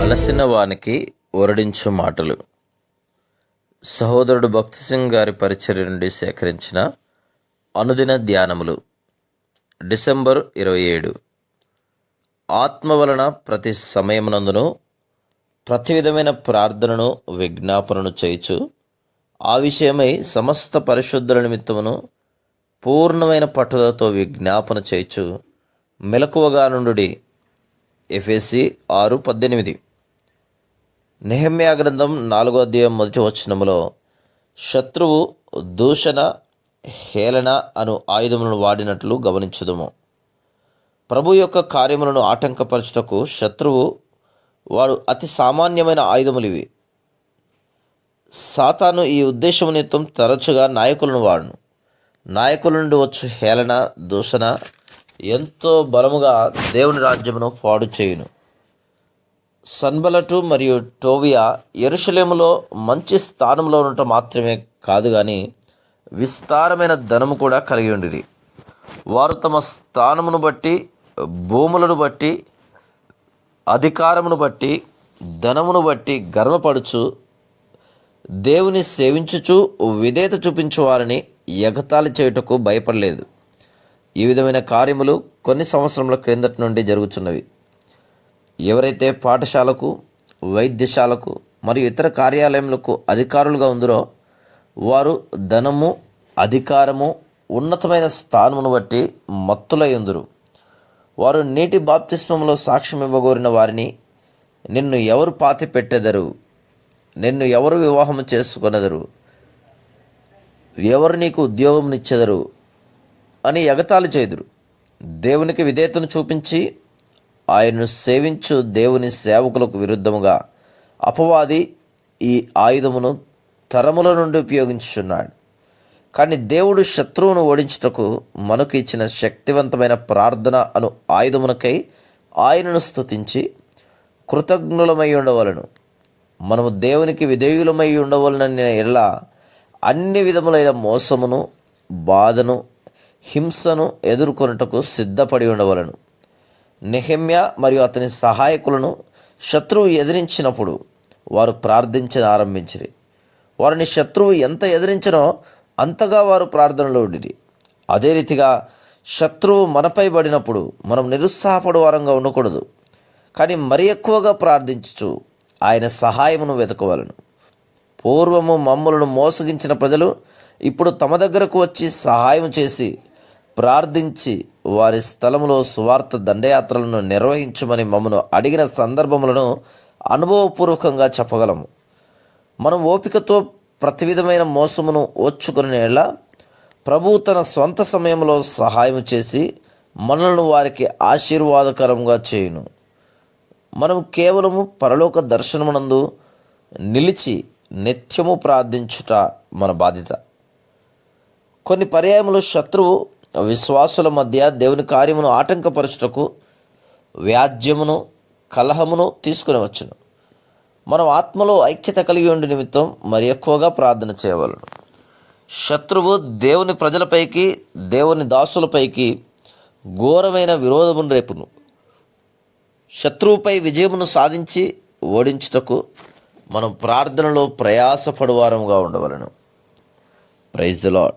అలసిన వానికి ఒరడించు మాటలు. సహోదరుడు భక్తి సింగ్ గారి పరిచర్య నుండి సేకరించిన అనుదిన ధ్యానములు. డిసెంబర్ ఇరవై ఏడు. ఆత్మ వలన ప్రతి సమయమునందును ప్రతి విధమైన ప్రార్థనను విజ్ఞాపనను చేయుచు ఆ విషయమై సమస్త పరిశుద్ధుల నిమిత్తమును పూర్ణమైన పట్టుదలతో విజ్ఞాపన చేయొచ్చు మెలకువగా నుండి ఎఫ్ఎస్సి ఆరు పద్దెనిమిది. నెహమ్యా గ్రంథం నాలుగో అధ్యాయం మొదటి వచనములో శత్రువు దూషణ హేళన అను ఆయుధములను వాడినట్లు గమనించుదుము. ప్రభు యొక్క కార్యములను ఆటంకపరచుటకు శత్రువు వాడు అతి సామాన్యమైన ఆయుధములు ఇవి సాతాను ఈ ఉద్దేశము నిమిత్తం తరచుగా నాయకులను వాడును. నాయకుల నుండి వచ్చు హేళన దూషణ ఎంతో బలముగా దేవుని రాజ్యమును పాడు చేయును. సన్బలటు మరియు టోవియా ఎరుషలేములో మంచి స్థానంలో ఉండటం మాత్రమే కాదు కానీ విస్తారమైన ధనము కూడా కలిగి ఉండేది వారు తమ స్థానమును బట్టి భూములను బట్టి అధికారమును బట్టి ధనమును బట్టి గర్వపడుచు దేవుని సేవించుచు విధేత చూపించు వారిని ఎగతాళి చేయుటకు భయపడలేదు. ఈ విధమైన కార్యములు కొన్ని సంవత్సరముల క్రిందటి నుండి జరుగుతున్నవి ఎవరైతే పాఠశాలకు వైద్యశాలకు మరియు ఇతర కార్యాలయములకు అధికారులుగా ఉందరో వారు ధనము అధికారము ఉన్నతమైన స్థానమును బట్టి మత్తులై ఉందరు. వారు నీటి బాప్తిస్మంలో సాక్ష్యం ఇవ్వగోరిన వారిని నిన్ను ఎవరు పాతి పెట్టెదరు నిన్ను ఎవరు వివాహం చేసుకొనెదరు? ఎవరు నీకు ఉద్యోగం ఇచ్చెదరు అని ఎగతాళి చేదురు దేవునికి విధేయతను చూపించి ఆయన్ను సేవించు దేవుని సేవకులకు విరుద్ధముగా అపవాది ఈ ఆయుధమును తరముల నుండి ఉపయోగించుచున్నాడు. కానీ దేవుడు శత్రువును ఓడించుటకు మనకు ఇచ్చిన శక్తివంతమైన ప్రార్థన అను ఆయుధమునకై ఆయనను స్తుతించి కృతజ్ఞులమై ఉండవలను. మనము దేవునికి విధేయులమై ఉండవలనని ఎలా అన్ని విధములైన మోసమును బాధను హింసను ఎదుర్కొనుటకు సిద్ధపడి ఉండవలను. నెహమ్య మరియు అతని సహాయకులను శత్రువు ఎదిరించినప్పుడు వారు ప్రార్థించని ఆరంభించిరి. వారిని శత్రువు ఎంత ఎదిరించినో అంతగా వారు ప్రార్థనలో ఉండిరి. అదే రీతిగా శత్రువు మనపై పడినప్పుడు మనం నిరుత్సాహపడు వారంగా ఉండకూడదు. కానీ మరి ఎక్కువగా ప్రార్థించుచు ఆయన సహాయమును వెతకవలను. పూర్వము మమ్మలను మోసగించిన ప్రజలు ఇప్పుడు తమ దగ్గరకు వచ్చి సహాయం చేసి ప్రార్థించి వారి స్థలములో సువార్త దండయాత్రలను నిర్వహించమని మమ్మను అడిగిన సందర్భములను అనుభవపూర్వకంగా చెప్పగలము. మనం ఓపికతో ప్రతి విధమైన మోసమును ఓర్చుకునేలా ప్రభు తన సొంత సమయంలో సహాయం చేసి మనలను వారికి ఆశీర్వాదకరంగా చేయును. మనం కేవలము పరలోక దర్శనమునందు నిలిచి నిత్యము ప్రార్థించుట మన బాధ్యత. కొన్ని పర్యాయములు శత్రువు విశ్వాసుల మధ్య దేవుని కార్యమును ఆటంకపరచుటకు వ్యాజ్యమును కలహమును తీసుకుని వచ్చును మనం ఆత్మలో ఐక్యత కలిగి ఉండి నిమిత్తం మరి ఎక్కువగా ప్రార్థన చేయవలను. శత్రువు దేవుని ప్రజలపైకి దేవుని దాసులపైకి ఘోరమైన విరోధమును రేపును. శత్రువుపై విజయమును సాధించి ఓడించుటకు మనం ప్రార్థనలో ప్రయాసపడువారముగా ఉండవలను. Praise the lord